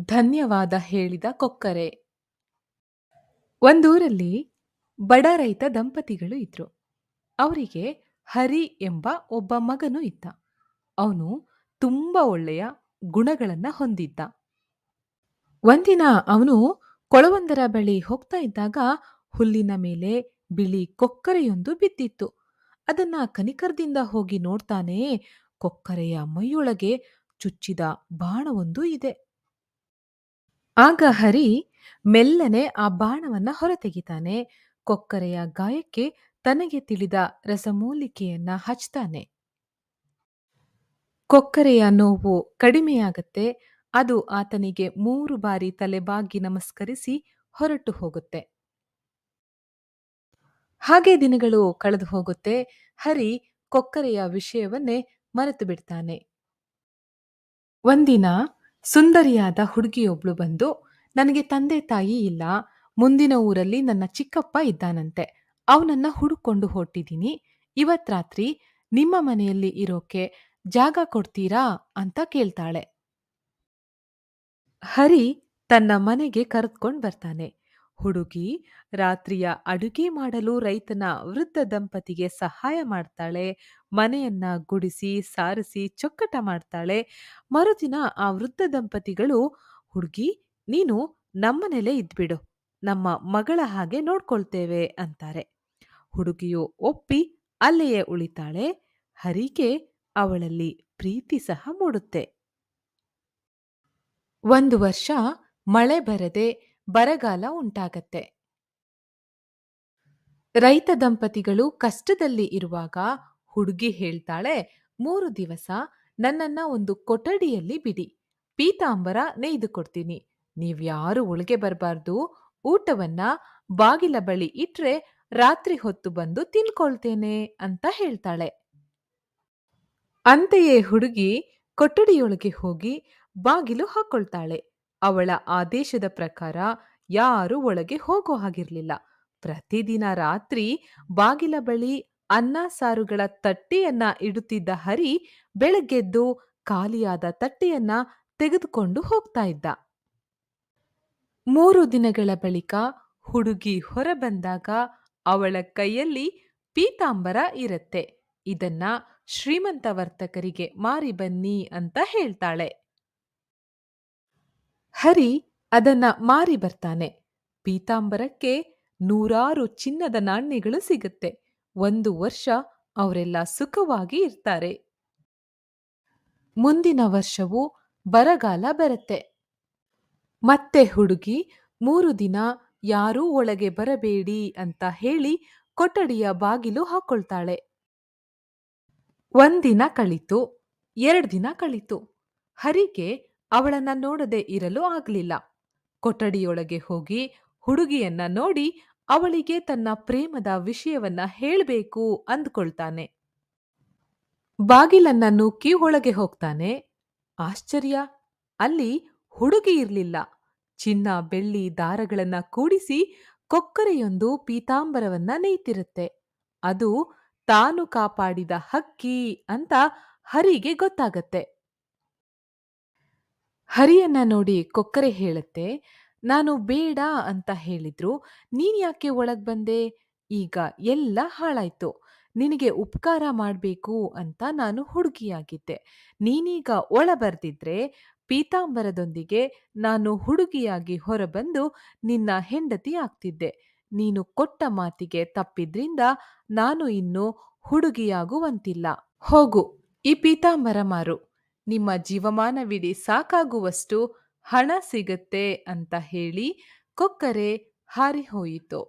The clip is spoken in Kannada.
ಧನ್ಯವಾದ ಹೇಳಿದ ಕೊಕ್ಕರೆ. ಒಂದೂರಲ್ಲಿ ಬಡ ರೈತ ದಂಪತಿಗಳು ಇದ್ರು. ಅವರಿಗೆ ಹರಿ ಎಂಬ ಒಬ್ಬ ಮಗನು ಇದ್ದ. ಅವನು ತುಂಬಾ ಒಳ್ಳೆಯ ಗುಣಗಳನ್ನ ಹೊಂದಿದ್ದ. ಒಂದಿನ ಅವನು ಕೊಳವೊಂದರ ಬಳಿ ಹೋಗ್ತಾ ಇದ್ದಾಗ ಹುಲ್ಲಿನ ಮೇಲೆ ಬಿಳಿ ಕೊಕ್ಕರೆಯೊಂದು ಬಿದ್ದಿತ್ತು. ಅದನ್ನ ಕನಿಕರದಿಂದ ಹೋಗಿ ನೋಡ್ತಾನೆ ಕೊಕ್ಕರೆಯ ಮೈಯೊಳಗೆ ಚುಚ್ಚಿದ ಬಾಣವೊಂದು ಇದೆ. ಆಗ ಹರಿ ಮೆಲ್ಲನೆ ಆ ಬಾಣವನ್ನ ಹೊರತೆಗಿತಾನೆ ಕೊಕ್ಕರೆಯ ಗಾಯಕ್ಕೆ ತನಗೆ ತಿಳಿದ ರಸಮೂಲಿಕೆಯನ್ನ ಹಚ್ತಾನೆ. ಕೊಕ್ಕರೆಯ ನೋವು ಕಡಿಮೆಯಾಗತ್ತೆ, ಅದು ಆತನಿಗೆ ಮೂರು ಬಾರಿ ತಲೆಬಾಗಿ ನಮಸ್ಕರಿಸಿ ಹೊರಟು ಹೋಗುತ್ತೆ. ಹಾಗೆ ದಿನಗಳು ಕಳೆದು ಹೋಗುತ್ತೆ. ಹರಿ ಕೊಕ್ಕರೆಯ ವಿಷಯವನ್ನೇ ಮರೆತು ಬಿಡ್ತಾನೆ. ಒಂದಿನ ಸುಂದರಿಯಾದ ಹುಡುಗಿಯೊಬ್ಳು ಬಂದು, ನನಗೆ ತಂದೆ ತಾಯಿ ಇಲ್ಲ. ಮುಂದಿನ ಊರಲ್ಲಿ ನನ್ನ ಚಿಕ್ಕಪ್ಪ ಇದ್ದಾನಂತೆ. ಅವನನ್ನ ಹುಡುಕೊಂಡು ಹೊರಟಿದ್ದೀನಿ. ಇವತ್ ರಾತ್ರಿ ನಿಮ್ಮ ಮನೆಯಲ್ಲಿ ಇರೋಕೆ ಜಾಗ ಕೊಡ್ತೀರಾ? ಅಂತ ಕೇಳ್ತಾಳೆ. ಹರಿ ತನ್ನ ಮನೆಗೆ ಕರೆದುಕೊಂಡು ಬರ್ತಾನೆ. ಹುಡುಗಿ ರಾತ್ರಿಯ ಅಡುಗೆ ಮಾಡಲು ರೈತನ ವೃದ್ಧ ದಂಪತಿಗೆ ಸಹಾಯ ಮಾಡ್ತಾಳೆ. ಮನೆಯನ್ನ ಗುಡಿಸಿ, ಸಾರಿಸಿ, ಚೊಕ್ಕಟ ಮಾಡ್ತಾಳೆ. ಮರುದಿನ ಆ ವೃದ್ಧ ದಂಪತಿಗಳು, ಹುಡುಗಿ, ನೀನು ನಮ್ಮನೆಲೆ ಇದ್ಬಿಡು. ನಮ್ಮ ಮಗಳ ಹಾಗೆ ನೋಡ್ಕೊಳ್ತೇವೆ ಅಂತಾರೆ. ಹುಡುಗಿಯು ಒಪ್ಪಿ ಅಲ್ಲೆಯೇ ಉಳಿತಾಳೆ. ಹರಿಗೆ ಅವಳಲ್ಲಿ ಪ್ರೀತಿ ಸಹ ಮೂಡುತ್ತೆ. ಒಂದು ವರ್ಷ ಮಳೆ ಬರದೆ ಬರಗಾಲ ಉಂಟಾಗತ್ತೆ. ರೈತ ದಂಪತಿಗಳು ಕಷ್ಟದಲ್ಲಿ ಇರುವಾಗ ಹುಡುಗಿ ಹೇಳ್ತಾಳೆ, ಮೂರು ದಿವಸ ನನ್ನನ್ನ ಒಂದು ಕೊಠಡಿಯಲ್ಲಿ ಬಿಡಿ, ಪೀತಾಂಬರ ನೇಯ್ದು ಕೊಡ್ತೀನಿ. ನೀವ್ಯಾರು ಒಳಗೆ ಬರಬಾರ್ದು. ಊಟವನ್ನ ಬಾಗಿಲ ಬಳಿ ಇಟ್ರೆ ರಾತ್ರಿ ಹೊತ್ತು ಬಂದು ತಿನ್ಕೊಳ್ತೇನೆ ಅಂತ ಹೇಳ್ತಾಳೆ. ಅಂತೆಯೇ ಹುಡುಗಿ ಕೊಠಡಿಯೊಳಗೆ ಹೋಗಿ ಬಾಗಿಲು ಹಾಕೊಳ್ತಾಳೆ. ಅವಳ ಆದೇಶದ ಪ್ರಕಾರ ಯಾರೂ ಒಳಗೆ ಹೋಗೋ ಹಾಗಿರ್ಲಿಲ್ಲ. ಪ್ರತಿದಿನ ರಾತ್ರಿ ಬಾಗಿಲ ಬಳಿ ಅನ್ನ ಸಾರುಗಳ ತಟ್ಟೆಯನ್ನ ಇಡುತ್ತಿದ್ದ ಹರಿ ಬೆಳಗ್ಗೆದ್ದು ಖಾಲಿಯಾದ ತಟ್ಟೆಯನ್ನ ತೆಗೆದುಕೊಂಡು ಹೋಗ್ತಾ ಇದ್ದ. ಮೂರು ದಿನಗಳ ಬಳಿಕ ಹುಡುಗಿ ಹೊರಬಂದಾಗ ಅವಳ ಕೈಯಲ್ಲಿ ಪೀತಾಂಬರ ಇರತ್ತೆ. ಇದನ್ನ ಶ್ರೀಮಂತ ವರ್ತಕರಿಗೆ ಮಾರಿ ಬನ್ನಿ ಅಂತ ಹೇಳ್ತಾಳೆ. ಹರಿ ಅದನ್ನ ಮಾರಿ ಬರ್ತಾನೆ. ಪೀತಾಂಬರಕ್ಕೆ ನೂರಾರು ಚಿನ್ನದ ನಾಣ್ಯಗಳು ಸಿಗುತ್ತೆ. ಒಂದು ವರ್ಷ ಅವರೆಲ್ಲ ಸುಖವಾಗಿ ಇರ್ತಾರೆ. ಮುಂದಿನ ವರ್ಷವೂ ಬರಗಾಲ ಬರುತ್ತೆ. ಮತ್ತೆ ಹುಡುಗಿ, ಮೂರು ದಿನ ಯಾರೂ ಒಳಗೆ ಬರಬೇಡಿ ಅಂತ ಹೇಳಿ ಕೊಠಡಿಯ ಬಾಗಿಲು ಹಾಕೊಳ್ತಾಳೆ. ಒಂದಿನ ಕಳಿತು, ಎರಡು ದಿನ ಕಳಿತು. ಹರಿಗೆ ಅವಳನ್ನ ನೋಡದೆ ಇರಲು ಆಗ್ಲಿಲ್ಲ. ಕೊಠಡಿಯೊಳಗೆ ಹೋಗಿ ಹುಡುಗಿಯನ್ನ ನೋಡಿ ಅವಳಿಗೆ ತನ್ನ ಪ್ರೇಮದ ವಿಷಯವನ್ನ ಹೇಳಬೇಕು ಅಂದ್ಕೊಳ್ತಾನೆ. ಬಾಗಿಲನ್ನ ನೂಕಿ ಒಳಗೆ ಹೋಗ್ತಾನೆ. ಆಶ್ಚರ್ಯ! ಅಲ್ಲಿ ಹುಡುಗಿ ಇರ್ಲಿಲ್ಲ. ಚಿನ್ನ, ಬೆಳ್ಳಿ, ದಾರಗಳನ್ನ ಕೂಡಿಸಿ ಕೊಕ್ಕರೆಯೊಂದು ಪೀತಾಂಬರವನ್ನ ನೇಯ್ತಿರುತ್ತೆ. ಅದು ತಾನು ಕಾಪಾಡಿದ ಹಕ್ಕಿ ಅಂತ ಹರಿಗೆ ಗೊತ್ತಾಗತ್ತೆ. ಹರಿಯನ್ನ ನೋಡಿ ಕೊಕ್ಕರೆ ಹೇಳುತ್ತೆ, ನಾನು ಬೇಡ ಅಂತ ಹೇಳಿದ್ರು, ನೀನ್ ಯಾಕೆ ಒಳಗ್ ಬಂದೆ? ಈಗ ಎಲ್ಲ ಹಾಳಾಯ್ತು. ನಿನಗೆ ಉಪಕಾರ ಮಾಡಬೇಕು ಅಂತ ನಾನು ಹುಡುಗಿಯಾಗಿದ್ದೆ. ನೀನೀಗ ಒಳ ಬರ್ದಿದ್ರೆ ಪೀತಾಂಬರದೊಂದಿಗೆ ನಾನು ಹುಡುಗಿಯಾಗಿ ಹೊರಬಂದು ನಿನ್ನ ಹೆಂಡತಿ ಆಗ್ತಿದ್ದೆ. ನೀನು ಕೊಟ್ಟ ಮಾತಿಗೆ ತಪ್ಪಿದ್ರಿಂದ ನಾನು ಇನ್ನು ಹುಡುಗಿಯಾಗುವಂತಿಲ್ಲ. ಹೋಗು, ಈ ಪೀತಾಂಬರ ಮಾರು. ನಿಮ್ಮ ಜೀವಮಾನವಿಡೀ ಸಾಕಾಗುವಷ್ಟು ಹಣ ಸಿಗತ್ತೆ ಅಂತ ಹೇಳಿ ಕೊಕ್ಕರೆ ಹಾರಿ ಹೋಯಿತು.